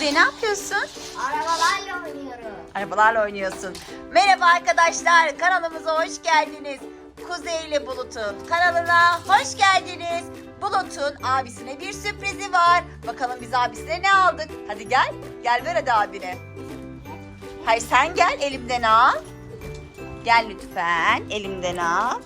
Kuzey ne yapıyorsun? Arabalarla oynuyorum. Arabalarla oynuyorsun. Merhaba arkadaşlar, kanalımıza hoş geldiniz. Kuzey ile Bulut'un kanalına hoş geldiniz. Bulut'un abisine bir sürprizi var. Bakalım biz abisine ne aldık? Hadi gel, gel ver hadi abine. Hayır sen gel, elimden al. Gel lütfen, elimden al.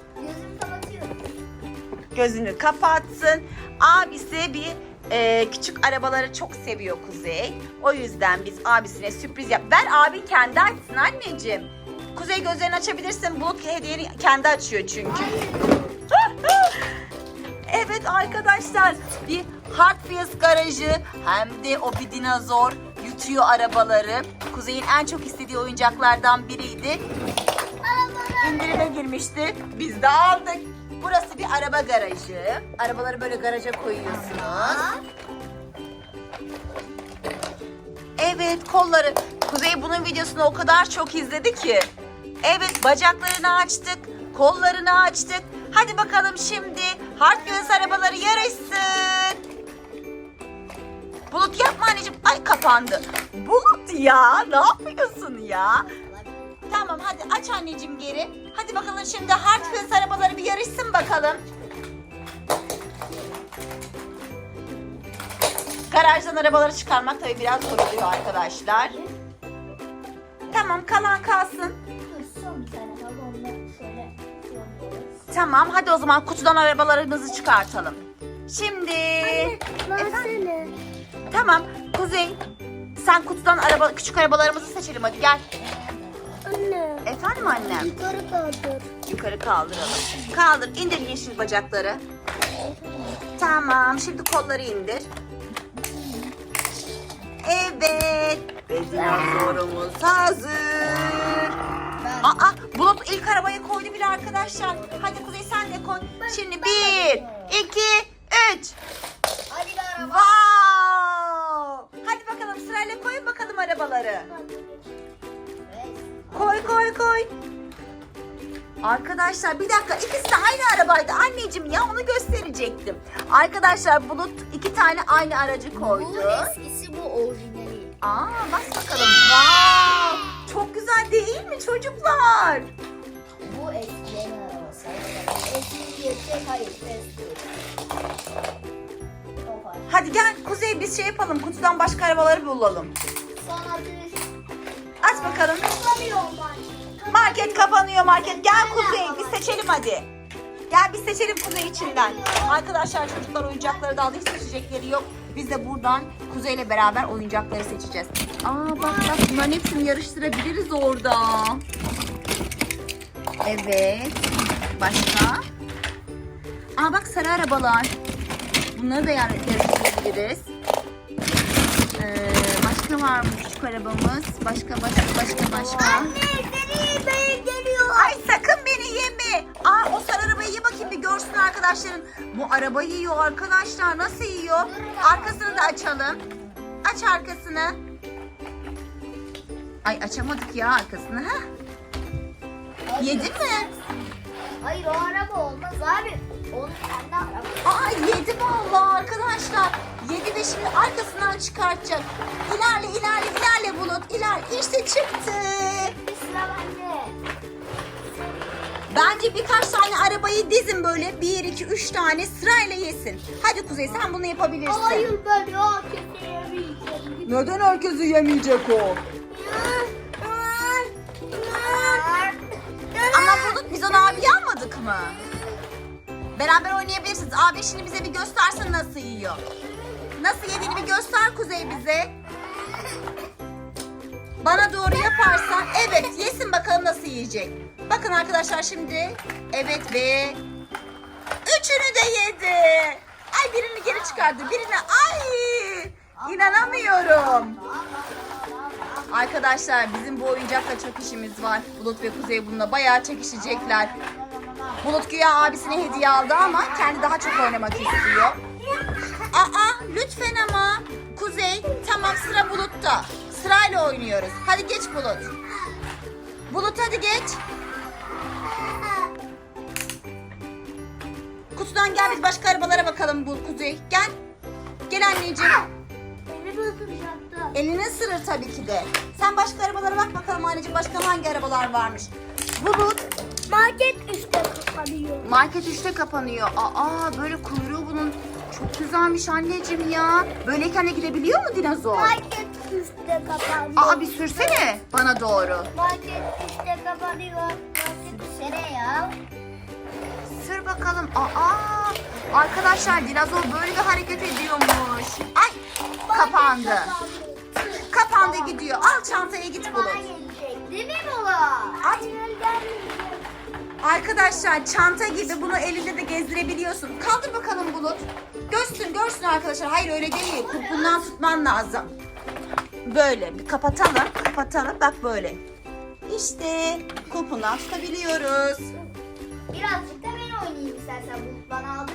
Gözünü kapatsın. Abisi bir e, küçük arabaları çok seviyor Kuzey. O yüzden biz abisine sürpriz yap. Ver abin kendi açsın anneciğim. Kuzey gözlerini açabilirsin. Bulut hediyeni kendi açıyor çünkü. evet arkadaşlar bir Wheels garajı hem de o bir dinozor yutuyor arabaları. Kuzey'in en çok istediği oyuncaklardan biriydi. İndirime girmişti. Biz de aldık. Burası bir araba garajı. Arabaları böyle garaja koyuyorsunuz. Evet kolları. Kuzey bunun videosunu o kadar çok izledi ki. Evet bacaklarını açtık. Kollarını açtık. Hadi bakalım şimdi Hard Wheels arabaları yarışsın. Bulut yapma anneciğim. Ay kapandı. Bulut ya ne yapıyorsun ya? Tamam hadi aç anneciğim geri. Hadi bakalım şimdi Hard Wheels arabaları bir yarışsın bakalım. Garajdan arabaları çıkarmak tabii biraz zor oluyor arkadaşlar. Tamam kalan kalsın. Tamam hadi o zaman kutudan arabalarımızı çıkartalım. Şimdi Versene. tamam Kuzey sen kutudan araba küçük arabalarımızı seçelim hadi gel. Efendim annem? Yukarı kaldır. Yukarı kaldıralım. Kaldır indir yeşil bacakları. Tamam şimdi kolları indir. Evet. Ve dinozorumuz hazır. Aa Bulut ilk arabayı koydu bile arkadaşlar. Hadi Kuzey sen de koy. Şimdi bir, iki, üç. Hadi be araba. Wow! Hadi bakalım sırayla koyun bakalım arabaları. Koy koy koy. Arkadaşlar bir dakika ikisi de aynı arabaydı anneciğim ya onu gösterecektim. Arkadaşlar Bulut iki tane aynı aracı koydu. Bu eskisi bu orijinali. Aa bak bakalım. Wow! Çok güzel değil mi çocuklar? Bu eskilerin arabası. Eski gerçek hayır eski. Topar. Hadi gel Kuzey biz şey yapalım kutudan başka arabaları bulalım. Sonra Aç bakalım. Market kapanıyor market. Gel Kuzey biz seçelim hadi. Gel biz seçelim Kuzey içinden. Arkadaşlar çocuklar oyuncakları da aldı. Hiç seçecekleri yok. Biz de buradan Kuzey ile beraber oyuncakları seçeceğiz. Aa bak bak bunların hepsini yarıştırabiliriz orada. Evet. Başka? Aa bak sarı arabalar. Bunları da yar- yarıştırabiliriz. Ee, başka var mı küçük arabamız? Başka başka başka başka. Anne seni ben geliyor. Ay sakın beni yeme. Aa o sarı arabayı ye bakayım bir görsün arkadaşların. Bu arabayı yiyor arkadaşlar. Nasıl yiyor? Arkasını da açalım. Aç arkasını. Ay açamadık ya arkasını. ha? Yedin mi? Hayır o araba olmaz abi. Onun kendi arabası. Aa yedi vallahi arkadaşlar. Yedi ve şimdi arkasından çıkartacak. İlerle ilerle ilerle Bulut ilerle. İşte çıktı. Bence birkaç tane arabayı dizin böyle. Bir, iki, üç tane sırayla yesin. Hadi Kuzey sen bunu yapabilirsin. Hayır ben ya keseyemeyeceğim. Neden herkesi yemeyecek o? Ama Bulut biz onu abi almadık mı? Beraber oynayabilirsiniz. Abi şimdi bize bir göstersin nasıl yiyor. Nasıl yediğini bir göster Kuzey bize. Bana doğru yaparsan evet yesin bakalım nasıl yiyecek. Bakın arkadaşlar şimdi evet ve üçünü de yedi. Ay birini geri çıkardı. Birini ay inanamıyorum. Arkadaşlar bizim bu oyuncakla çok işimiz var. Bulut ve Kuzey bununla bayağı çekişecekler. Bulut güya abisine hediye aldı ama kendi daha çok oynamak istiyor. Aa lütfen ama. Kuzey tamam sıra Bulut'ta. Sırayla oynuyoruz. Hadi geç Bulut. Bulut hadi geç. Kutudan gel biz başka arabalara bakalım bu Kuzey. Gel. Gel anneciğim. Beni ısıracaktı? Elini ısırır tabii ki de. Sen başka arabalara bak bakalım anneciğim. Başka hangi arabalar varmış? Bulut. Market üstte kapanıyor. Market 3'te kapanıyor. Aa böyle kuyruğu bunun çok güzelmiş anneciğim ya. Böyleyken de gidebiliyor mu dinozor? Market üstte kapanıyor. Aa bir sürsene bana doğru. Market üstte kapanıyor. Market üstte ya. Sür bakalım. Aa arkadaşlar dinozor böyle bir hareket ediyormuş. Ay kapandı. Kapandı gidiyor. Al çantaya git gelecek değil mi baba? At. Hayır. Arkadaşlar çanta gibi bunu elinde de gezdirebiliyorsun. Kaldır bakalım Bulut. Görsün görsün arkadaşlar. Hayır öyle değil. Kupundan tutman lazım. Böyle bir kapatalım. Kapatalım. Bak böyle. İşte kupundan tutabiliyoruz. Birazcık da ben oynayayım istersen. Bana aldın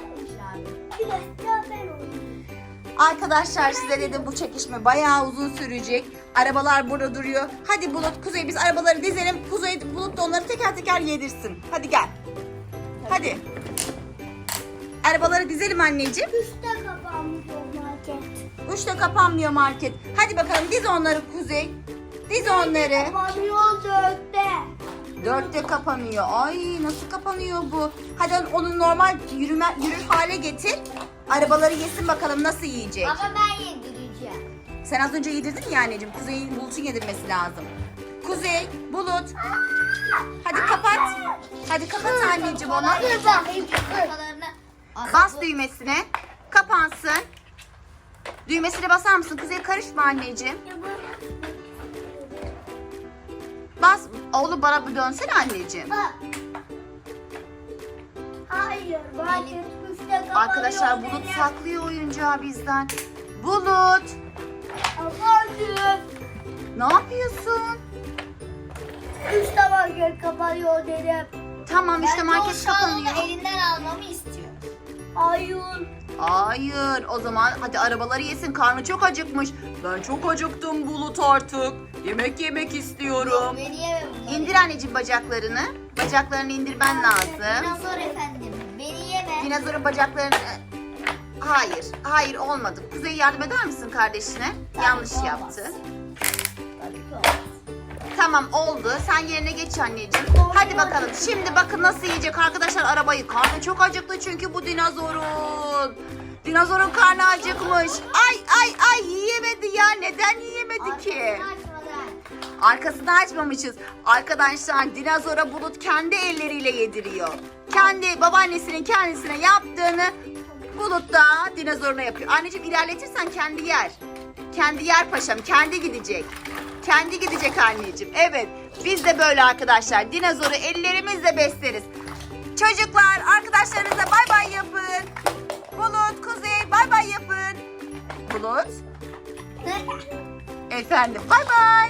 Arkadaşlar size dedim bu çekişme bayağı uzun sürecek. Arabalar burada duruyor. Hadi Bulut Kuzey biz arabaları dizelim. Kuzey Bulut da onları teker teker yedirsin. Hadi gel. Hadi. Arabaları dizelim anneciğim. Üstte kapanmış o market. Üçte kapanmıyor market. Hadi bakalım diz onları Kuzey. Diz onları. Kapanıyor dörtte. Dörtte kapanıyor. Ay nasıl kapanıyor bu? Hadi onu normal yürüme, yürür hale getir. Arabaları yesin bakalım nasıl yiyecek. Ama ben yedireceğim. Sen az önce yedirdin ya anneciğim. Kuzey'in Bulut'un yedirmesi lazım. Kuzey, Bulut. Hadi kapat. Hadi kapat anneciğim onu. Bas düğmesine. Kapansın. Düğmesine basar mısın? Kuzey karışma anneciğim. Bas. Oğlum bana bir dönsene anneciğim. Hayır, kapanıyor. Arkadaşlar Bulut saklıyor oyuncağı bizden. Bulut. Efendim, Ne yapıyorsun? üstte market kapanıyor dedim. Tamam işte market kapanıyor. elinden almamı istiyor. Hayır. Hayır o zaman hadi arabaları yesin karnı çok acıkmış. Ben çok acıktım Bulut artık. Yemek yemek istiyorum. Beni yeme bunları. İndir anneciğim bacaklarını. Bacaklarını indirmen lazım. Dinozor efendim. Dinozorun bacaklarını... Hayır, hayır olmadı. Kuzey yardım eder misin kardeşine? Yanlış olmaz. yaptı. Tabii. Tamam oldu. Sen yerine geç anneciğim. Hadi bakalım. Şimdi bakın nasıl yiyecek arkadaşlar arabayı. Karnı çok acıktı çünkü bu dinozorun. Dinozorun karnı acıkmış. Ay ay ay yiyemedi ya. Neden yiyemedi ki? Arkasını açmamışız. Arkadaşlar dinozora bulut kendi elleriyle yediriyor. Kendi babaannesinin kendisine yaptığını bulut da dinozoruna yapıyor. Anneciğim ilerletirsen kendi yer. Kendi yer paşam. Kendi gidecek. Kendi gidecek anneciğim. Evet. Biz de böyle arkadaşlar. Dinozoru ellerimizle besleriz. Çocuklar arkadaşlarınıza bay bay yapın. Bulut, Kuzey bay bay yapın. Bulut. Efendim bay bay.